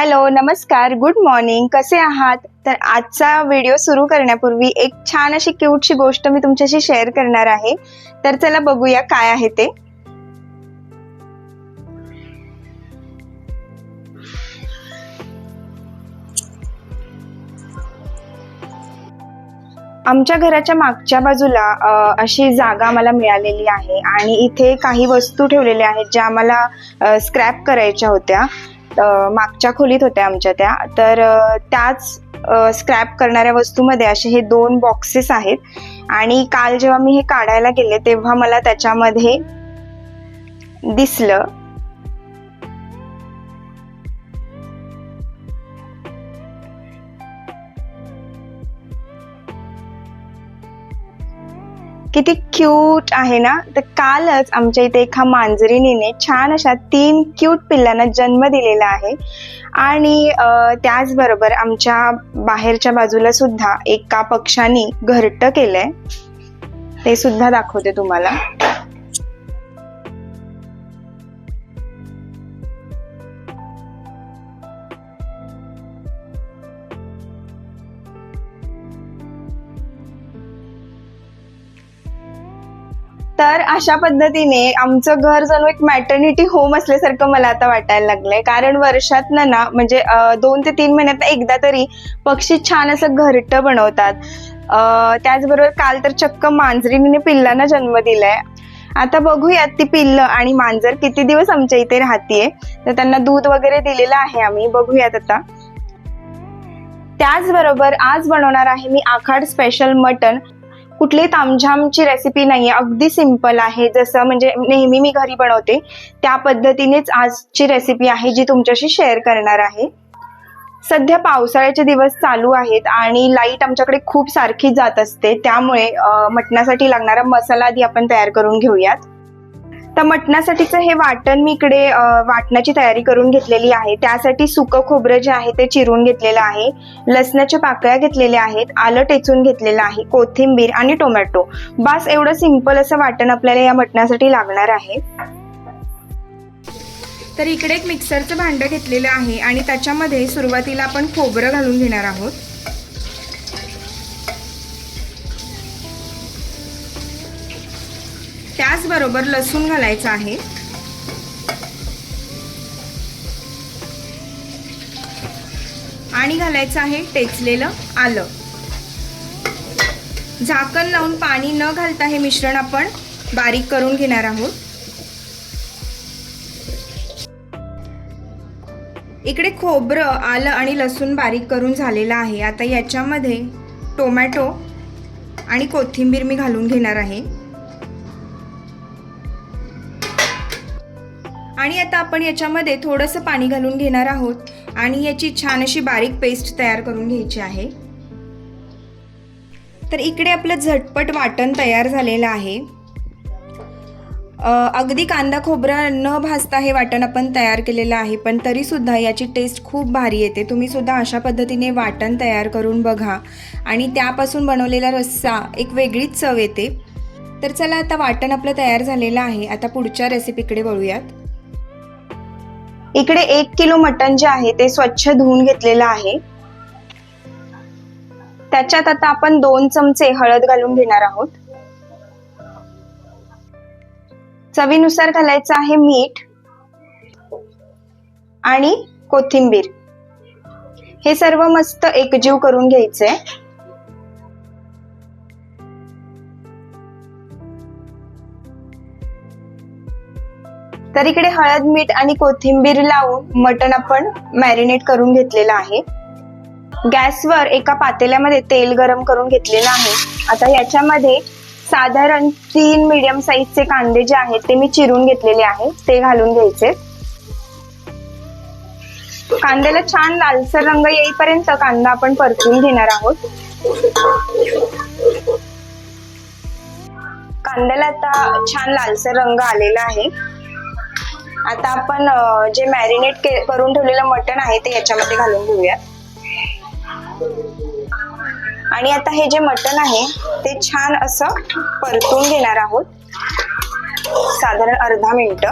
Hello नमस्कार good morning. कसे आहात? तर आजचा व्हिडिओ सुरू करण्यापूर्वी एक छान अशी क्यूटशी गोष्ट मी तुमच्याशी शेअर करणार आहे. तर चला बघूया काय आहे ते. आमच्या घराच्या मागच्या बाजूला अशी जागा मला मिळालेली आहे आणि इथे काही वस्तू ठेवलेल्या आहेत ज्या आम्हाला स्क्रॅप करायच्या होत्या. मागच्या खोलीत होत्या आमच्या त्या. तर त्याच स्क्रॅप करणाऱ्या वस्तूमध्ये असे हे दोन बॉक्सेस आहेत. आणि काल जेव्हा मी हे काढायला गेले तेव्हा मला त्याच्यामध्ये दिसलं किती क्यूट आहे ना? तर कालच आमच्या इथे एका मांजरीनीने छान अशा तीन क्यूट पिल्लांना जन्म दिलेला आहे. आणि त्याचबरोबर आमच्या बाहेरच्या बाजूला सुद्धा एका पक्षाने घरटं केलंय. ते सुद्धा दाखवते तुम्हाला. तर अशा पद्धतीने आमचं घर जणू एक मॅटर्निटी होम असल्यासारखं मला आता वाटायला लागलंय. कारण वर्षात ना म्हणजे दोन ते तीन महिन्यात एकदा तरी पक्षी छान असं घरटं बनवतात. त्याचबरोबर काल तर चक्क मांजरीने पिल्लांना जन्म दिलाय. आता बघूयात ती पिल्लं आणि मांजर किती दिवस आमच्या इथे राहतीये. तर त्यांना दूध वगैरे दिलेलं आहे आम्ही. बघूयात आता. त्याचबरोबर आज बनवणार आहे मी आखाड स्पेशल मटन कुठली तामझामची रेसिपी नाही आहे अगदी सिंपल आहे. जसं म्हणजे नेहमी मी घरी बनवते त्या पद्धतीनेच आजची रेसिपी आहे जी तुमच्याशी शेअर करणार आहे. सध्या पावसाळ्याचे दिवस चालू आहेत आणि लाइट आमच्याकडे खूप सारखी जात असते. त्यामुळे मटणासाठी लागणारा मसाला आधी आपण तयार करून घेऊयात. तर मटणासाठीचं हे वाटण मी इकडे वाटण्याची वाटणाची तयारी करून घेतलेली आहे. त्यासाठी सुकं खोबरं जे आहे ते चिरून घेतलेलं आहे. लसणाच्या पाकळ्या घेतलेल्या आहेत. आलं टेचून घेतलेलं आहे. कोथिंबीर आणि टोमॅटो. बास एवढं सिंपल असं वाटण आपल्याला या मटणासाठी लागणार आहे. तर इकडे एक मिक्सरचं भांडं घेतलेलं आहे आणि त्याच्यामध्ये सुरुवातीला आपण खोबरं घालून घेणार आहोत. त्याचबरोबर लसूण घालायचं आहे. आणि घालायचं आहे टेचलेलं आलं. झाकण लावून पाणी न घालता हे मिश्रण आपण बारीक करून घेणार आहोत. इकडे खोबरं आलं आणि लसूण बारीक करून झालेलं आहे. आता याच्यामध्ये टोमॅटो आणि कोथिंबीर मी घालून घेणार आहे. आणि आता आपण याच्यामध्ये थोडंसं पाणी घालून घेणार आहोत. आणि याची छान अशी बारीक पेस्ट तयार करून घ्यायची आहे. तर इकडे आपलं झटपट वाटण तयार झालेलं आहे. अगदी कांदा खोबरा न भाजता हे वाटण आपण तयार केलेलं आहे. पण तरीसुद्धा याची टेस्ट खूप भारी येते. तुम्ही सुद्धा अशा पद्धतीने वाटण तयार करून बघा. आणि त्यापासून बनवलेला रस्सा एक वेगळीच चव येते. तर चला आता वाटण आपलं तयार झालेलं आहे. आता पुढच्या रेसिपीकडे वळूयात. इकडे एक किलो मटण जे आहे ते स्वच्छ धुवून घेतलेलं आहे. त्याच्यात आता आपण दोन चमचे हळद घालून घेणार आहोत. चवीनुसार घालायचं आहे मीठ आणि कोथिंबीर. हे सर्व मस्त एकजीव करून घ्यायचंय. तर इकडे हळद मीठ आणि कोथिंबीर लावून मटण आपण मॅरिनेट करून घेतलेलं आहे. गॅसवर एका पातेल्यामध्ये तेल गरम करून घेतलेलं आहे. आता याच्यामध्ये साधारण तीन मीडियम साईजचे कांदे जे आहेत ते मी चिरून घेतलेले आहेत. ते घालून घ्यायचे. कांद्याला छान लालसर रंग येईपर्यंत कांदा आपण परतून घेणार आहोत. कांद्याला आता छान लालसर रंग आलेला आहे. आता आपण जे मॅरिनेट करून ठेवलेलं मटण आहे ते याच्यामध्ये घालून घेऊया. आणि आता हे जे मटण आहे ते छान असं परतून घेणार आहोत. साधारण अर्धा मिनिट.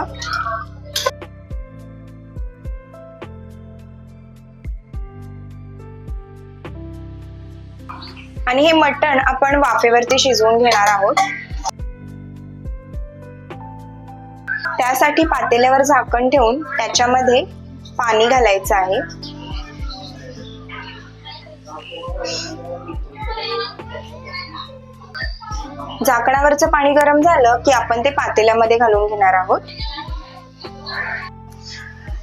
आणि हे मटण आपण वाफेवरती शिजवून घेणार आहोत. त्यासाठी पातेल्यावर झाकण ठेवून त्याच्यामध्ये पाणी घालायचं आहे. झाकणावरचं पाणी गरम झालं की आपण ते पातेल्यामध्ये घालून घेणार आहोत.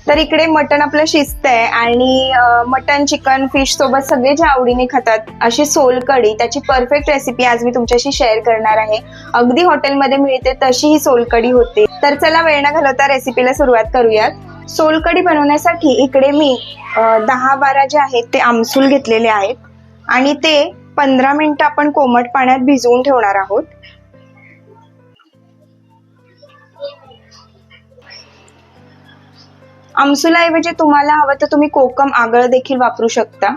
तर इकडे मटण आपलं शिजतंय आणि मटण चिकन फिश सोबत सगळे जे आवडीने खातात अशी सोलकढी त्याची परफेक्ट रेसिपी आज मी तुमच्याशी शेअर करणार आहे. अगदी हॉटेलमध्ये मिळते तशी ही सोलकढी होते. तर चला वेळ न घालवता रेसिपीला सुरुवात करूयात. सोलकढी बनवण्यासाठी इकडे मी दहा बारा जे आहेत ते आमसूल घेतलेले आहेत. आणि ते पंधरा मिनटं आपण कोमट पाण्यात भिजवून ठेवणार आहोत. आमसुलाऐवजी तुम्हाला हवं तर तुम्ही कोकम आगळ देखील वापरू शकता.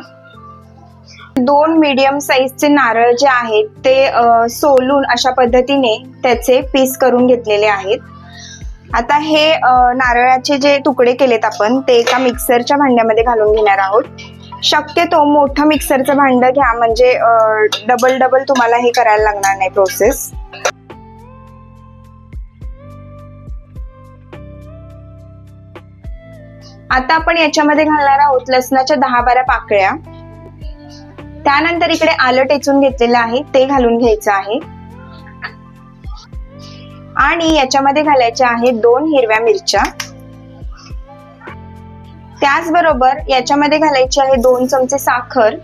दोन मीडियम साईजचे नारळ जे आहेत ते सोलून अशा पद्धतीने त्याचे पीस करून घेतलेले आहेत. आता हे नारळाचे जे तुकडे केलेत आपण ते एका मिक्सरच्या भांड्यामध्ये घालून घेणार आहोत. शक्यतो मोठं मिक्सरचं भांडं घ्या म्हणजे डबल डबल तुम्हाला हे करायला लागणार नाही प्रोसेस आता आपण याच्यामध्ये घालणार आहोत लसणाच्या दहा बारा पाकळ्या. त्यानंतर इकडे आलं टेचून घेतलेलं आहे ते घालून घ्यायचं आहे. आणि याच्यामध्ये घालायच्या आहेत दोन हिरव्या मिरच्या. त्याचबरोबर याच्यामध्ये घालायची आहे दोन चमचे साखर.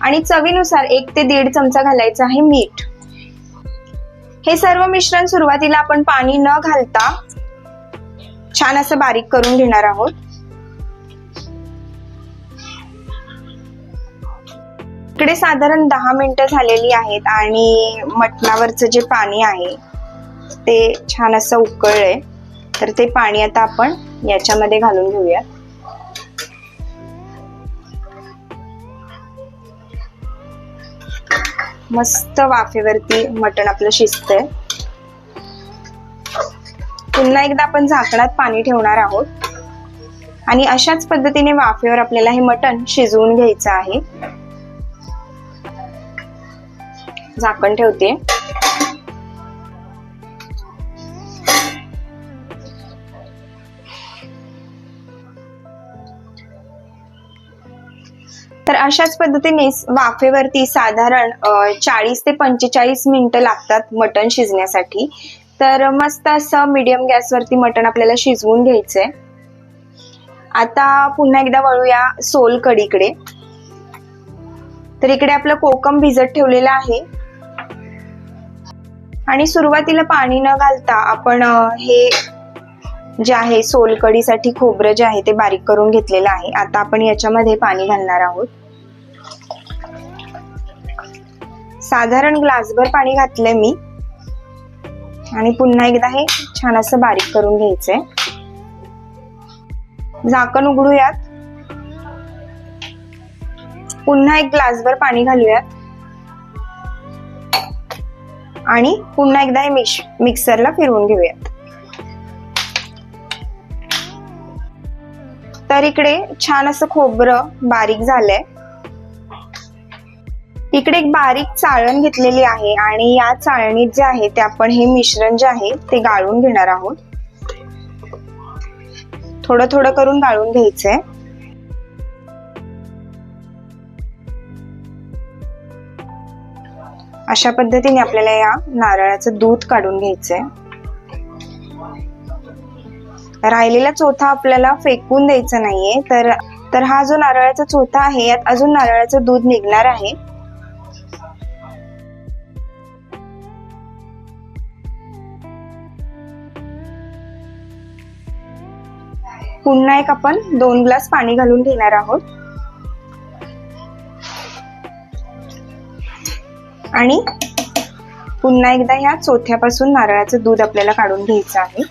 आणि चवीनुसार एक ते दीड चमचा घालायचा आहे मीठ. हे सर्व मिश्रण सुरुवातीला आपण पाणी न घालता छान असं बारीक करून घेणार आहोत. इकडे साधारण दहा मिनिटं झालेली आहेत आणि मटणावरचं जे पाणी आहे ते छान असं उकळलंय. तर ते पाणी आता आपण याच्यामध्ये घालून घेऊया मस्त वाफेवरती मटण आपलं शिजतंय. पुन्हा एकदा आपण झाकणात पाणी ठेवणार आहोत. आणि अशाच पद्धतीने वाफेवर आपल्याला हे मटण शिजवून घ्यायचं आहे. झाकण ठेवते. तर अशाच पद्धतीने वाफेवरती साधारण चाळीस ते पंचेचाळीस मिनिटं लागतात मटण शिजण्यासाठी. तर मस्त असं मीडियम गॅसवरती मटण आपल्याला शिजवून घ्यायचंय. आता पुन्हा एकदा वळूया सोल कडीकडे तर इकडे आपलं कोकम भिजत ठेवलेलं आहे. आणि सुरुवातीला पाणी न घालता आपण हे जे आहे सोलकडीसाठी खोबरं जे आहे ते बारीक करून घेतलेलं आहे. आता आपण याच्यामध्ये पाणी घालणार आहोत. साधारण ग्लासभर पाणी घातलंय मी. आणि पुन्हा एकदा हे छान असं बारीक करून घ्यायचंय. झाकण उघडूयात. पुन्हा एक ग्लासभर पाणी घालूयात. आणि पुन्हा एकदा हे मिक्स मिक्सरला फिरवून घेऊयात. तर इकडे छान असं खोबरं बारीक झालंय. इकडे एक बारीक चाळण घेतलेली आहे आणि या चाळणीत जे आहे ते आपण हे मिश्रण जे आहे ते गाळून घेणार आहोत. थोडं थोडं करून गाळून घ्यायचंय. अशा पद्धतीने आपल्याला या नारळाचं दूध काढून घ्यायचंय. राहिलेला चोथा आपल्याला फेकून द्यायचा नाहीये तर तर हा जो नारळाचा चोथा आहे यात अजून नारळाचं दूध निघणार आहे. पुन्हा एक आपण दोन ग्लास पाणी घालून घेणार आहोत. आणि पुन्हा एकदा ह्या चोथ्यापासून नारळाचं दूध आपल्याला काढून घ्यायचं आहे.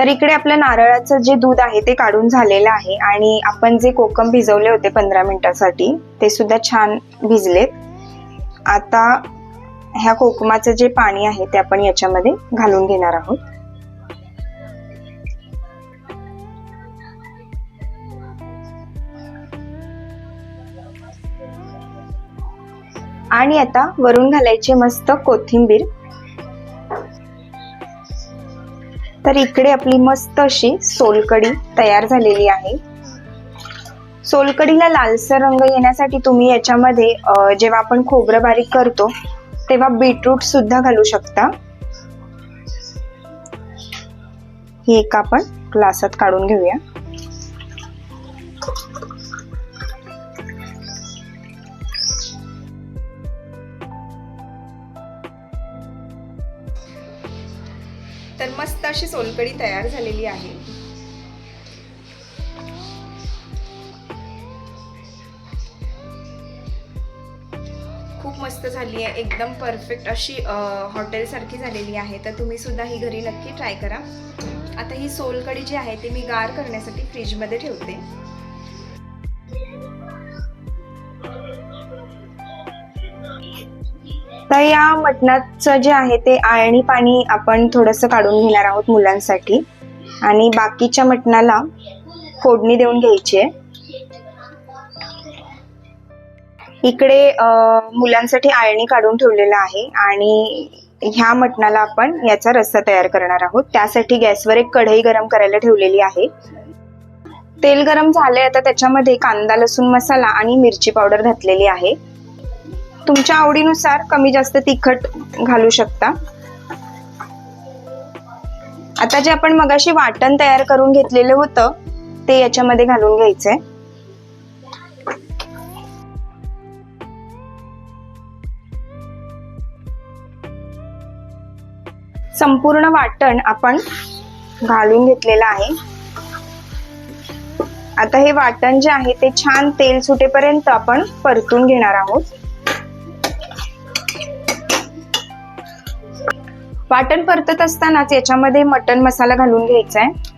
तर इकडे आपलं नारळाचं जे दूध आहे ते काढून झालेलं आहे आणि आपण जे कोकम भिजवले होते पंधरा मिनिटासाठी ते सुद्धा छान भिजलेत. आता ह्या कोकमाचं जे पाणी आहे ते आपण याच्यामध्ये घालून घेणार आहोत. आणि आता वरून घालायची मस्त कोथिंबीर. तर इकडे आपली मस्त अशी सोलकडी तयार झालेली आहे. सोलकडीला लालसर रंग येण्यासाठी तुम्ही याच्यामध्ये जेव्हा आपण खोबरं बारीक करतो तेव्हा बीटरूट सुद्धा घालू शकता. ही एक आपण ग्लासात काढून घेऊया. तर मस्त अशी सोलकडी तयार झालेली आहे. खूप मस्त झाली आहे. एकदम परफेक्ट अशी हॉटेलसारखी झालेली आहे. तर तुम्ही सुद्धा ही घरी नक्की ट्राय करा. आता ही सोलकडी जी आहे ती मी गार करण्यासाठी फ्रीजमध्ये ठेवते. तर या मटणाचं जे आहे ते आळणी पाणी आपण थोडंसं काढून घेणार आहोत मुलांसाठी. आणि बाकीच्या मटणाला फोडणी देऊन घ्यायची आहे. इकडे मुलांसाठी आळणी काढून ठेवलेलं आहे आणि ह्या मटणाला आपण याचा रस्सा तयार करणार आहोत. त्यासाठी गॅसवर एक कढई गरम करायला ठेवलेली आहे. तेल गरम झालंय आता त्याच्यामध्ये कांदा लसूण मसाला आणि मिरची पावडर घातलेली आहे. तुमच्या आवडीनुसार कमी जास्त तिखट घालू शकता. आता जे आपण मगाशी वाटण तयार करून घेतलेलं होतं ते याच्यामध्ये घालून घ्यायचंय. संपूर्ण वाटण आपण घालून घेतलेलं आहे. आता हे वाटण जे आहे ते छान तेल सुटेपर्यंत आपण परतून घेणार आहोत. वाटण परतत असतानाच याच्यामध्ये मटण मसाला घालून घ्यायचा आहे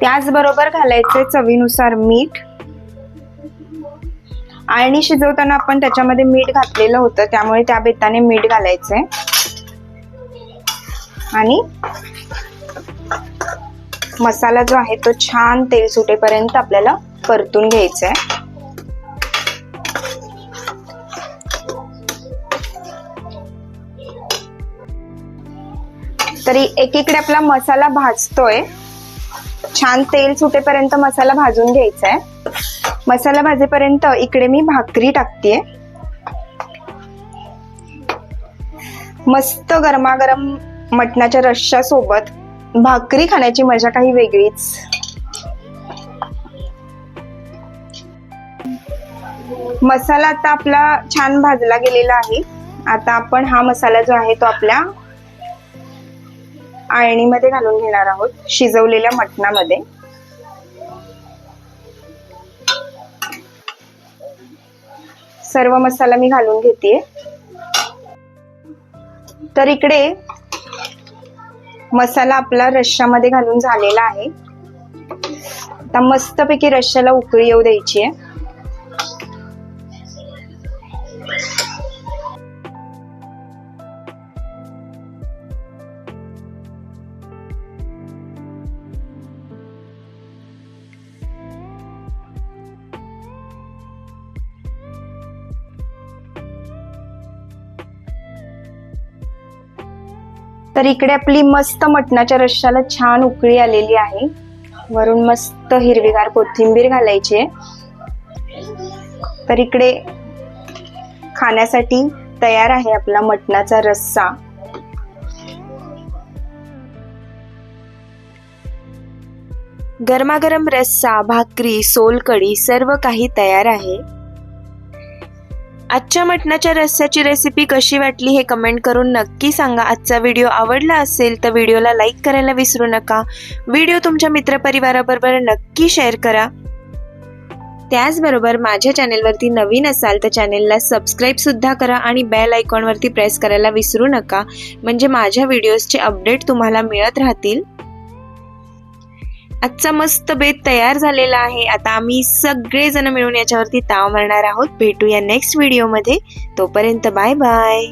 त्याचबरोबर घालायचंय चवीनुसार मीठ. आळणी शिजवताना आपण त्याच्यामध्ये मीठ घातलेलं होतं त्यामुळे त्या बेताने मीठ घालायचंय. आणि मसाला जो आहे तो छान तेल सुटेपर्यंत आपल्याला परतून घ्यायचा आहे तरी एकीकडे आपला मसाला भाजतोय. छान तेल सुटेपर्यंत मसाला भाजून घ्यायचा आहे मसाला भाजेपर्यंत इकडे मी भाकरी टाकतेय. मस्त गरमागरम मटणाच्या रश्या सोबत भाकरी खाण्याची मजा काही वेगळीच. मसाला आता आपला छान भाजला गेलेला आहे. आता आपण हा मसाला जो आहे तो आपल्या आळणीमध्ये घालून घेणार आहोत शिजवलेल्या मटणामध्ये. सर्व मसाला मी घालून घेते तर इकडे मसाला आपला रश्श्यामध्ये घालून झालेला आहे. आता मस्तपैकी रश्श्याला उकळी येऊ द्यायची आहे. तर इकडे आपली मस्त मटणाच्या रश्श्याला छान उकळी आलेली आहे. वरून मस्त हिरवीगार कोथिंबीर घालायची तर इकडे खाण्यासाठी तयार आहे आपला मटणाचा रस्सा. गरमागरम रस्सा भाकरी सोलकढी सर्व काही तयार आहे. आजच्या मटणाच्या रस्स्याची रेसिपी कशी वाटली हे कमेंट करून नक्की सांगा. आजचा व्हिडिओ आवडला असेल तर व्हिडिओला लाईक करायला विसरू नका. व्हिडिओ तुमच्या मित्रपरिवाराबरोबर नक्की शेअर करा. त्याचबरोबर माझ्या चॅनेलवरती नवीन असाल तर चॅनेलला सबस्क्राईबसुद्धा करा आणि बेल आयकॉनवरती प्रेस करायला विसरू नका. म्हणजे माझ्या व्हिडिओजचे अपडेट तुम्हाला मिळत राहतील. आजचा मस्त बेत तयार झालेला आहे. आता आम्ही सगळेजण मिळून याच्यावरती ताव मारणार आहोत. भेटूया नेक्स्ट व्हिडिओमध्ये तोपर्यंत बाय बाय